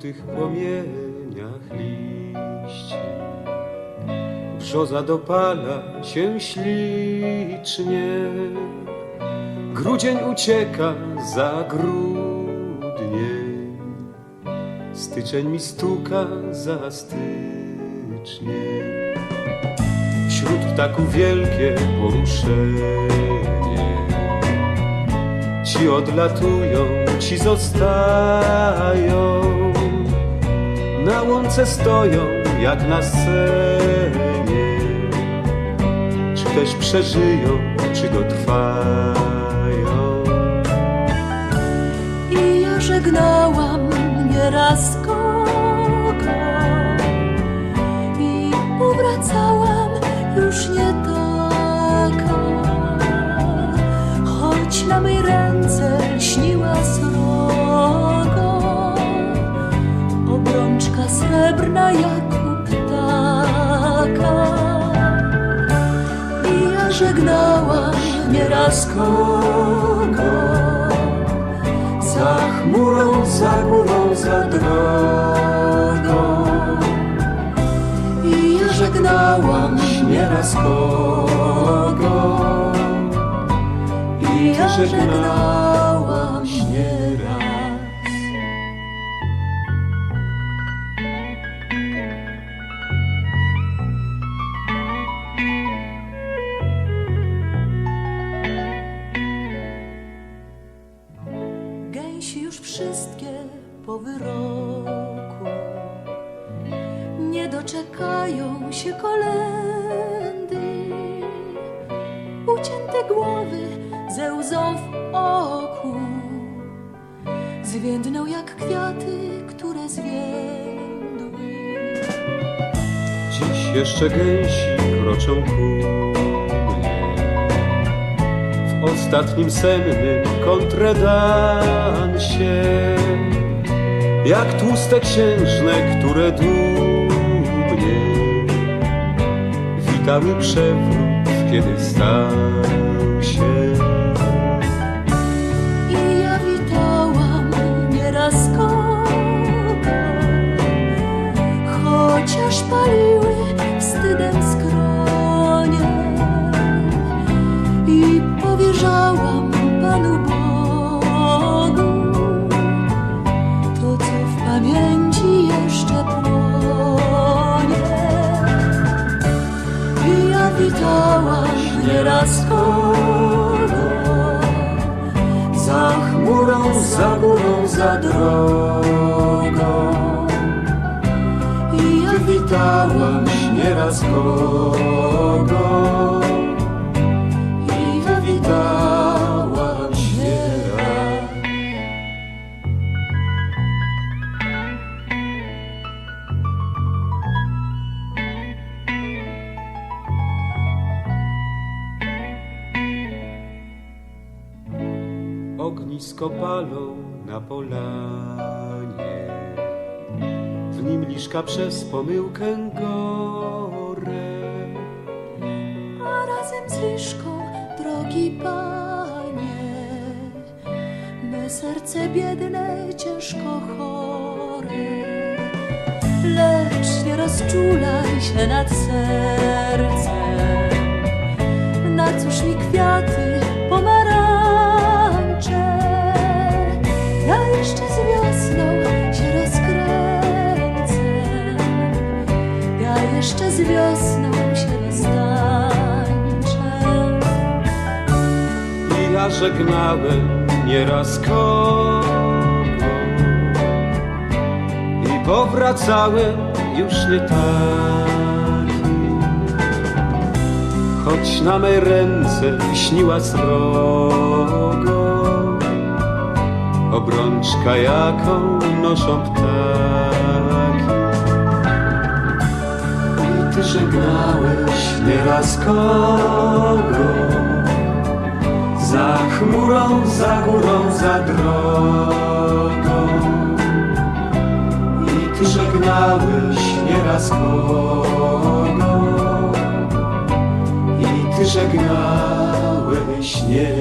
żółtych płomieniach liści. Brzoza dopala się ślicznie, grudzień ucieka za grudnie, styczeń mi stuka za stycznie. Wśród ptaków wielkie poruszenie, ci odlatują, ci zostają, na łące stoją jak na scenie, czy też przeżyją, czy dotrwają. I ja żegnałam nieraz kogo I powracałam już nie taka. Choć na mej ręce śniła srogo u ptaka. I ja żegnałam nieraz kogo Za chmurą, za górą, za drogą doczekają się kolendy Ucięte głowy ze łzą w oku. Zwiędną jak kwiaty, które zwiędły. Dziś jeszcze gęsi kroczą ku W ostatnim sennym kontredansie Jak tłuste księżne, które dumnie Kiedy stał się I ja witałam nieraz kogo, chociaż paliły wstydem Witałam nieraz kogo, Za chmurą, za górą, za drogą. I ja Witałaś nieraz kogo Ognisko palą na polanie. W nim liszka przez pomyłkę gore A razem z liszką, drogi panie Me serce biedne, ciężko chore. Lecz nie rozczulaj się nad sercem. Na cóż mi kwiaty, jeszcze z wiosną się roztańczę. I ja żegnałem nieraz kogo I powracałem już nie taki. Choć na mej ręce śniła srogo Obrączka jaką noszą ptaki przeżegnałeś nieraz kogo? Za chmurą, za górą, za drogą. I ty żegnałeś nieraz kogo? I ty żegnałeś nieraz